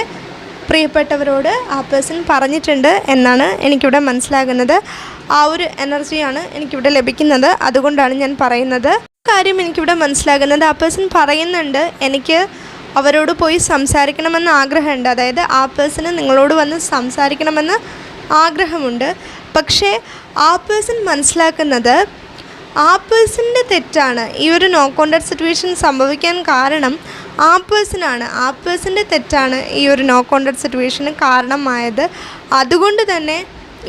പ്രിയപ്പെട്ടവരോട് ആ പേഴ്സൺ പറഞ്ഞിട്ടുണ്ട് എന്നാണ് എനിക്കിവിടെ മനസ്സിലാകുന്നത്. ആ ഒരു എനർജിയാണ് എനിക്കിവിടെ ലഭിക്കുന്നത്. അതുകൊണ്ടാണ് ഞാൻ പറയുന്നത്. കാര്യം എനിക്കിവിടെ മനസ്സിലാകുന്നത്. ആ പേഴ്സൺ പറയുന്നുണ്ട് എനിക്ക് അവരോട് പോയി സംസാരിക്കണമെന്ന് ആഗ്രഹമുണ്ട്. അതായത് ആ പേഴ്സണ് നിങ്ങളോട് വന്ന് സംസാരിക്കണമെന്ന് ആഗ്രഹമുണ്ട്. പക്ഷേ ആ പേഴ്സൺ മനസ്സിലാക്കുന്നത് ആ പേഴ്സന്റെ തെറ്റാണ്. ഈ ഒരു നോ കോണ്ടാക്ട് സിറ്റുവേഷൻ സംഭവിക്കാൻ കാരണം ആ പേഴ്സണാണ് ആ പേഴ്സന്റെ തെറ്റാണ് ഈ ഒരു നോ കോണ്ടാക്ട് സിറ്റുവേഷന് കാരണമായത്. അതുകൊണ്ട് തന്നെ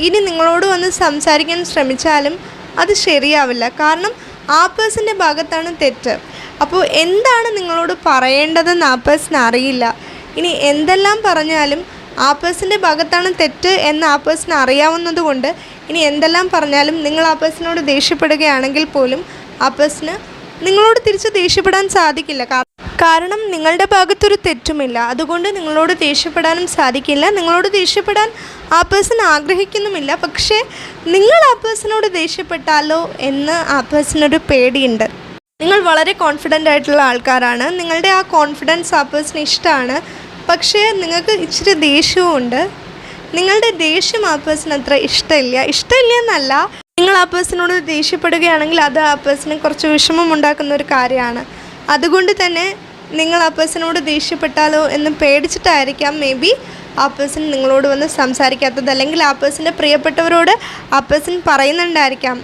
ഇനി നിങ്ങളോട് വന്ന് സംസാരിക്കാൻ ശ്രമിച്ചാലും അത് ശരിയാവില്ല. കാരണം ആ പേഴ്സന്റെ ഭാഗത്താണ് തെറ്റ്. അപ്പോൾ എന്താണ് നിങ്ങളോട് പറയേണ്ടതെന്ന് ആ പേഴ്സൺ അറിയില്ല. ഇനി എന്തെല്ലാം പറഞ്ഞാലും ആ പേഴ്സന്റെ ഭാഗത്താണ് തെറ്റ് എന്ന് ആ പേഴ്സൺ അറിയാവുന്നത് കൊണ്ട് ഇനി എന്തെല്ലാം പറഞ്ഞാലും നിങ്ങൾ ആ പേഴ്സണോട് ദേഷ്യപ്പെടുകയാണെങ്കിൽ പോലും ആ പേഴ്സണ് നിങ്ങളോട് തിരിച്ച് ദേഷ്യപ്പെടാൻ സാധിക്കില്ല. കാരണം നിങ്ങളുടെ ഭാഗത്തൊരു തെറ്റുമില്ല. അതുകൊണ്ട് നിങ്ങളോട് ദേഷ്യപ്പെടാനും സാധിക്കില്ല. നിങ്ങളോട് ദേഷ്യപ്പെടാൻ ആ പേഴ്സൺ ആഗ്രഹിക്കുന്നുമില്ല. പക്ഷേ നിങ്ങൾ ആ പേഴ്സണോട് ദേഷ്യപ്പെട്ടാലോ എന്ന് ആ പേഴ്സണൊരു പേടിയുണ്ട്. നിങ്ങൾ വളരെ കോൺഫിഡന്റ് ആയിട്ടുള്ള ആൾക്കാരാണ്. നിങ്ങളുടെ ആ കോൺഫിഡൻസ് ആ പേഴ്സണ് ഇഷ്ടമാണ്. പക്ഷേ നിങ്ങൾക്ക് ഇച്ചിരി ദേഷ്യവും ഉണ്ട് നിങ്ങളുടെ ദേഷ്യം ആ പേഴ്സൺ അത്ര ഇഷ്ടമില്ല. ഇഷ്ടമില്ല എന്നല്ല നിങ്ങൾ ആ പേഴ്സണോട് ദേഷ്യപ്പെടുകയാണെങ്കിൽ അത് ആ പേഴ്സണെ കുറച്ച് വിഷമം ഉണ്ടാക്കുന്ന ഒരു കാര്യമാണ്. അതുകൊണ്ട് തന്നെ നിങ്ങൾ ആ പേഴ്സണോട് ദേഷ്യപ്പെട്ടാലോ എന്ന് പേടിച്ചിട്ടായിരിക്കാം മേ ബി ആ പേഴ്സൺ നിങ്ങളോട് വന്ന് സംസാരിക്കാത്തത്. അല്ലെങ്കിൽ ആ പേഴ്സന്റെ പ്രിയപ്പെട്ടവരോട് ആ പേഴ്സൺ പറയുന്നുണ്ടായിരിക്കാം.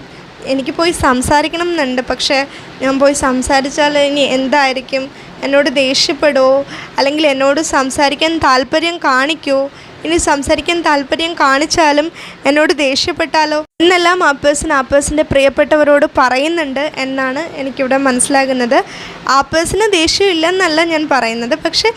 എനിക്ക് പോയി സംസാരിക്കണം എന്നുണ്ട്. പക്ഷേ ഞാൻ പോയി സംസാരിച്ചാൽ ഇനി എന്തായിരിക്കും? എന്നോട് ദേഷ്യപ്പെടുമോ അല്ലെങ്കിൽ എന്നോട് സംസാരിക്കാൻ താല്പര്യം കാണിക്കുമോ ഇനി സംസാരിക്കാൻ താല്പര്യം കാണിച്ചാലും എന്നോട് ദേഷ്യപ്പെട്ടാലോ? എന്നെല്ലാം ആ പേഴ്സൺ ആ പേഴ്സന്റെ പ്രിയപ്പെട്ടവരോട് പറയുന്നുണ്ട് എന്നാണ് എനിക്കിവിടെ മനസ്സിലാകുന്നത്. ആ പേഴ്സണ് ദേഷ്യമില്ലെന്നല്ല ഞാൻ പറയുന്നത്. പക്ഷേ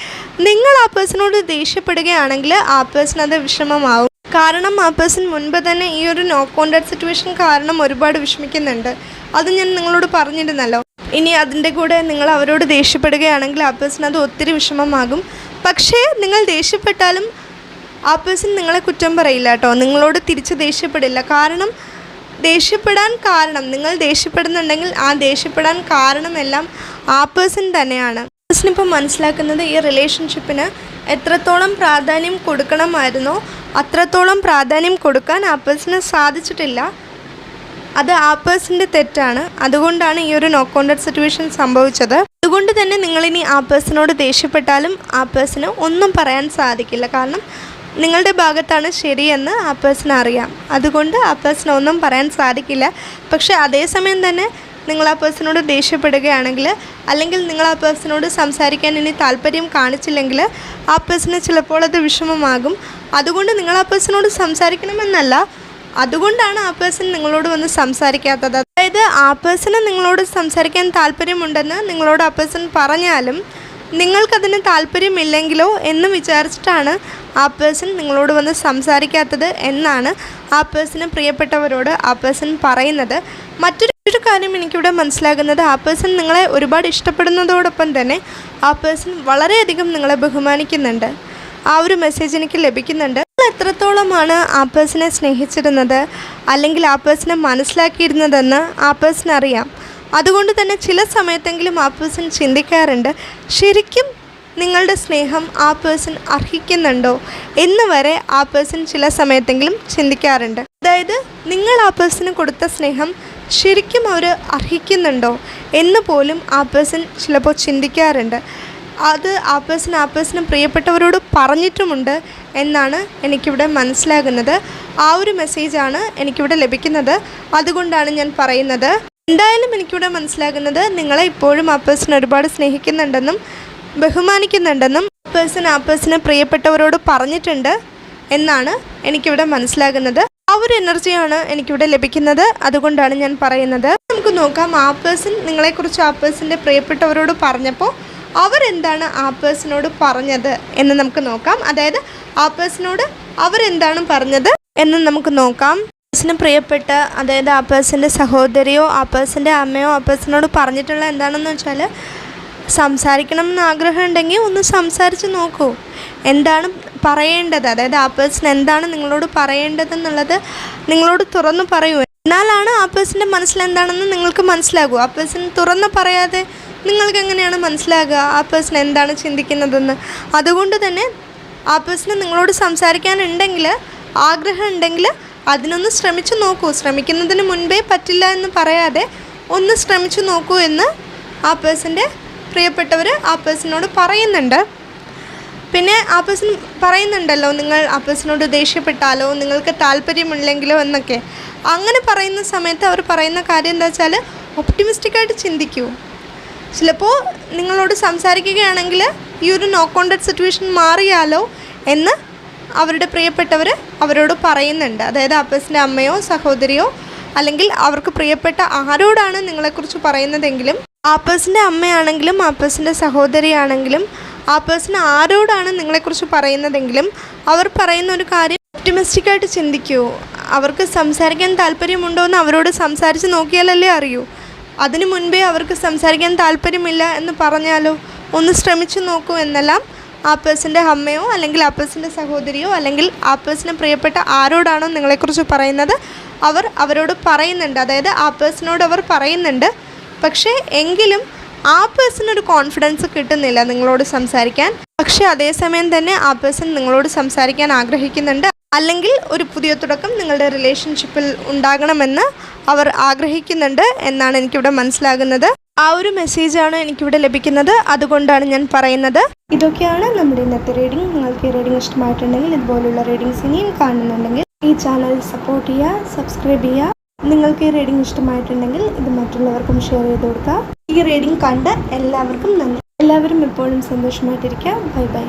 നിങ്ങൾ ആ പേഴ്സണോട് ദേഷ്യപ്പെടുകയാണെങ്കിൽ ആ പേഴ്സൺ അത് വിഷമമാവും. കാരണം ആ പേഴ്സൺ മുൻപ് തന്നെ ഈ ഒരു നോ കോണ്ടാക്ട് സിറ്റുവേഷൻ കാരണം ഒരുപാട് വിഷമിക്കുന്നുണ്ട്. അത് ഞാൻ നിങ്ങളോട് പറഞ്ഞിരുന്നല്ലോ. ഇനി അതിന്റെ കൂടെ നിങ്ങൾ അവരോട് ദേഷ്യപ്പെടുകയാണെങ്കിൽ ആ പേഴ്സൺ അത് ഒത്തിരി വിഷമമാകും. പക്ഷേ നിങ്ങൾ ദേഷ്യപ്പെട്ടാലും ആ പേഴ്സൺ നിങ്ങളെ കുറ്റം പറയില്ല കേട്ടോ നിങ്ങളോട് തിരിച്ച് ദേഷ്യപ്പെടില്ല. കാരണം ദേഷ്യപ്പെടാൻ കാരണം നിങ്ങൾ ദേഷ്യപ്പെടുന്നുണ്ടെങ്കിൽ ആ ദേഷ്യപ്പെടാൻ കാരണമെല്ലാം ആ പേഴ്സൺ തന്നെയാണ്. പേഴ്സൺ ഇപ്പോൾ മനസ്സിലാക്കുന്നത് ഈ റിലേഷൻഷിപ്പിന് എത്രത്തോളം പ്രാധാന്യം കൊടുക്കണമായിരുന്നോ. അത്രത്തോളം പ്രാധാന്യം കൊടുക്കാൻ ആ പേഴ്സണ് സാധിച്ചിട്ടില്ല. അത് ആ പേഴ്സന്റെ തെറ്റാണ്. അതുകൊണ്ടാണ് ഈ ഒരു നോ കോണ്ടക്ട് സിറ്റുവേഷൻ സംഭവിച്ചത്. അതുകൊണ്ട് തന്നെ നിങ്ങളിനി ആ പേഴ്സണോട് ദേഷ്യപ്പെട്ടാലും ആ പേഴ്സണ് ഒന്നും പറയാൻ സാധിക്കില്ല. കാരണം നിങ്ങളുടെ ഭാഗത്താണ് ശരിയെന്ന് ആ പേഴ്സൺ അറിയാം. അതുകൊണ്ട് ആ പേഴ്സൺ ഒന്നും പറയാൻ സാധിക്കില്ല. പക്ഷേ അതേസമയം തന്നെ നിങ്ങൾ ആ പേഴ്സണോട് ദേഷ്യപ്പെടുകയാണെങ്കിൽ അല്ലെങ്കിൽ നിങ്ങൾ ആ പേഴ്സണോട് സംസാരിക്കാൻ ഇനി താല്പര്യം കാണിച്ചില്ലെങ്കിൽ ആ പേഴ്സണ് ചിലപ്പോൾ അത് വിഷമമാകും. അതുകൊണ്ട് നിങ്ങൾ ആ പേഴ്സണോട് സംസാരിക്കണമെന്നല്ല. അതുകൊണ്ടാണ് ആ പേഴ്സൺ നിങ്ങളോട് വന്ന് സംസാരിക്കാത്തത്. അതായത് ആ പേഴ്സണ് നിങ്ങളോട് സംസാരിക്കാൻ താല്പര്യമുണ്ടെന്ന് നിങ്ങളോട് ആ പേഴ്സൺ പറഞ്ഞാലും നിങ്ങൾക്കതിന് താല്പര്യമില്ലെങ്കിലോ എന്ന് വിചാരിച്ചിട്ടാണ് ആ പേഴ്സൺ നിങ്ങളോട് വന്ന് സംസാരിക്കാത്തത് എന്നാണ് ആ പേഴ്സണ് പ്രിയപ്പെട്ടവരോട് ആ പേഴ്സൺ പറയുന്നത്. മറ്റൊരു കാര്യം എനിക്കിവിടെ മനസ്സിലാകുന്നത് ആ പേഴ്സൺ നിങ്ങളെ ഒരുപാട് ഇഷ്ടപ്പെടുന്നതോടൊപ്പം തന്നെ ആ പേഴ്സൺ വളരെയധികം നിങ്ങളെ ബഹുമാനിക്കുന്നുണ്ട്. ആ ഒരു മെസ്സേജ് എനിക്ക് ലഭിക്കുന്നുണ്ട്. നിങ്ങൾ എത്രത്തോളമാണ് ആ പേഴ്സണെ സ്നേഹിച്ചിരുന്നത്? അല്ലെങ്കിൽ ആ പേഴ്സണെ മനസ്സിലാക്കിയിരുന്നതെന്ന് ആ പേഴ്സൺ അറിയാം. അതുകൊണ്ട് തന്നെ ചില സമയത്തെങ്കിലും ആ പേഴ്സൺ ചിന്തിക്കാറുണ്ട് ശരിക്കും നിങ്ങളുടെ സ്നേഹം ആ പേഴ്സൺ അർഹിക്കുന്നുണ്ടോ? എന്ന് വരെ ആ പേഴ്സൺ ചില സമയത്തെങ്കിലും ചിന്തിക്കാറുണ്ട്. അതായത് നിങ്ങൾ ആ പേഴ്സണ് കൊടുത്ത സ്നേഹം ശരിക്കും അവർ അർഹിക്കുന്നുണ്ടോ? എന്ന് പോലും ആ പേഴ്സൺ ചിലപ്പോൾ ചിന്തിക്കാറുണ്ട്. അത് ആ പേഴ്സൺ ആ പേഴ്സണ് പ്രിയപ്പെട്ടവരോട് പറഞ്ഞിട്ടുമുണ്ട് എന്നാണ് എനിക്കിവിടെ മനസ്സിലാകുന്നത്. ആ ഒരു മെസ്സേജാണ് എനിക്കിവിടെ ലഭിക്കുന്നത്. അതുകൊണ്ടാണ് ഞാൻ പറയുന്നത്. എന്തായാലും എനിക്കിവിടെ മനസ്സിലാകുന്നത് നിങ്ങളെ ഇപ്പോഴും ആ പേഴ്സൺ ഒരുപാട് സ്നേഹിക്കുന്നുണ്ടെന്നും ബഹുമാനിക്കുന്നുണ്ടെന്നും പേഴ്സൺ ആ പേഴ്സണ് പ്രിയപ്പെട്ടവരോട് പറഞ്ഞിട്ടുണ്ട് എന്നാണ് എനിക്കിവിടെ മനസ്സിലാകുന്നത്. ആ ഒരു എനർജിയാണ് എനിക്കിവിടെ ലഭിക്കുന്നത്. അതുകൊണ്ടാണ് ഞാൻ പറയുന്നത്. നമുക്ക് നോക്കാം ആ പേഴ്സൺ നിങ്ങളെക്കുറിച്ച് ആ പേഴ്സന്റെ പ്രിയപ്പെട്ടവരോട് പറഞ്ഞപ്പോൾ അവരെന്താണ് ആ പേഴ്സണോട് പറഞ്ഞത് എന്ന് നമുക്ക് നോക്കാം. അതായത് ആ പേഴ്സണോട് അവരെന്താണ് പറഞ്ഞത് എന്ന് നമുക്ക് നോക്കാം. പേഴ്സന് പ്രിയപ്പെട്ട അതായത് ആ പേഴ്സന്റെ സഹോദരിയോ ആ പേഴ്സന്റെ അമ്മയോ ആ പേഴ്സണോട് പറഞ്ഞിട്ടുള്ള എന്താണെന്ന് വെച്ചാൽ സംസാരിക്കണം എന്ന് ആഗ്രഹം ഉണ്ടെങ്കിൽ ഒന്ന് സംസാരിച്ച് നോക്കൂ. എന്താണ് പറയേണ്ടത്? അതായത് ആ പേഴ്സൺ എന്താണ് നിങ്ങളോട് പറയേണ്ടതെന്നുള്ളത് നിങ്ങളോട് തുറന്നു പറയൂ. എന്നാലാണ് ആ പേഴ്സന്റെ മനസ്സിലെന്താണെന്ന് നിങ്ങൾക്ക് മനസ്സിലാകൂ. ആ പേഴ്സൺ തുറന്ന് പറയാതെ നിങ്ങൾക്ക് എങ്ങനെയാണ് മനസ്സിലാകുക? ആ പേഴ്സൺ എന്താണ് ചിന്തിക്കുന്നതെന്ന്. അതുകൊണ്ട് തന്നെ ആ പേഴ്സണ് നിങ്ങളോട് സംസാരിക്കാനുണ്ടെങ്കിൽ ആഗ്രഹം ഉണ്ടെങ്കിൽ അതിനൊന്ന് ശ്രമിച്ചു നോക്കൂ. ശ്രമിക്കുന്നതിന് മുൻപേ പറ്റില്ല എന്ന് പറയാതെ ഒന്ന് ശ്രമിച്ചു നോക്കൂ എന്ന് ആ പേഴ്സന്റെ പ്രിയപ്പെട്ടവർ ആ പേഴ്സണോട് പറയുന്നുണ്ട്. പിന്നെ ആ പേഴ്സൺ പറയുന്നുണ്ടല്ലോ നിങ്ങൾ ആ പേഴ്സണോട് ദേഷ്യപ്പെട്ടാലോ? നിങ്ങൾക്ക് താല്പര്യമില്ലെങ്കിലോ എന്നൊക്കെ. അങ്ങനെ പറയുന്ന സമയത്ത് അവർ പറയുന്ന കാര്യം എന്താ വെച്ചാൽ ഒപ്റ്റിമിസ്റ്റിക്കായിട്ട് ചിന്തിക്കൂ. ചിലപ്പോൾ നിങ്ങളോട് സംസാരിക്കുകയാണെങ്കിൽ ഈ ഒരു നോ കോണ്ടാക്ട് സിറ്റുവേഷൻ മാറിയാലോ എന്ന് അവരുടെ പ്രിയപ്പെട്ടവർ അവരോട് പറയുന്നുണ്ട്. അതായത് അപ്പസിന്റെ അമ്മയോ സഹോദരിയോ അല്ലെങ്കിൽ അവർക്ക് പ്രിയപ്പെട്ട ആരോടാണ് നിങ്ങളെക്കുറിച്ച് പറയുന്നതെങ്കിലും ആപ്പേഴ്സിന്റെ അമ്മയാണെങ്കിലും ആപ്പേഴ്സിന്റെ സഹോദരിയാണെങ്കിലും ആ പേഴ്സൺ ആരോടാണ് നിങ്ങളെക്കുറിച്ച് പറയുന്നതെങ്കിലും അവർ പറയുന്ന ഒരു കാര്യം ഒപ്റ്റിമിസ്റ്റിക്കായിട്ട് ചിന്തിക്കൂ. അവർക്ക് സംസാരിക്കാൻ താല്പര്യമുണ്ടോ എന്ന് അവരോട് സംസാരിച്ച് നോക്കിയാലല്ലേ അറിയൂ. അതിനു മുൻപേ അവർക്ക് സംസാരിക്കാൻ താല്പര്യമില്ല എന്ന് പറഞ്ഞാലോ? ഒന്ന് ശ്രമിച്ചു നോക്കൂ എന്നെല്ലാം ആ പേഴ്സന്റെ അമ്മയോ അല്ലെങ്കിൽ ആ പേഴ്സന്റെ സഹോദരിയോ അല്ലെങ്കിൽ ആ പ്രിയപ്പെട്ട ആരോടാണോ നിങ്ങളെക്കുറിച്ച് പറയുന്നത്? അവർ അവരോട് പറയുന്നുണ്ട്. അതായത് ആ പേഴ്സണോട് അവർ പറയുന്നുണ്ട്. പക്ഷേ എങ്കിലും ആ പേഴ്സണൊരു കോൺഫിഡൻസ് കിട്ടുന്നില്ല നിങ്ങളോട് സംസാരിക്കാൻ. പക്ഷേ അതേസമയം തന്നെ ആ പേഴ്സൺ നിങ്ങളോട് സംസാരിക്കാൻ ആഗ്രഹിക്കുന്നുണ്ട്. അല്ലെങ്കിൽ ഒരു പുതിയ തുടക്കം നിങ്ങളുടെ റിലേഷൻഷിപ്പിൽ ഉണ്ടാകണമെന്ന് അവർ ആഗ്രഹിക്കുന്നുണ്ട് എന്നാണ് എനിക്കിവിടെ മനസ്സിലാകുന്നത്. ആ ഒരു മെസ്സേജാണ് എനിക്കിവിടെ ലഭിക്കുന്നത്. അതുകൊണ്ടാണ് ഞാൻ പറയുന്നത്. ഇതൊക്കെയാണ് നമ്മുടെ ഇന്നത്തെ റീഡിംഗ് നിങ്ങൾക്ക് ഈ റീഡിംഗ് ഇഷ്ടമായിട്ടുണ്ടെങ്കിൽ ഇതുപോലുള്ള റീഡിങ്സ് ഇനിയും കാണുന്നുണ്ടെങ്കിൽ ഈ ചാനൽ സപ്പോർട്ട് ചെയ്യുക സബ്സ്ക്രൈബ് ചെയ്യുക. നിങ്ങൾക്ക് ഈ റീഡിംഗ് ഇഷ്ടമായിട്ടുണ്ടെങ്കിൽ ഇത് മറ്റുള്ളവർക്കും ഷെയർ ചെയ്ത് കൊടുക്കുക. ഈ റീഡിംഗ് കണ്ട എല്ലാവർക്കും നന്ദി. എല്ലാവരും എപ്പോഴും സന്തോഷമായിട്ടിരിക്കുക ബൈ ബൈ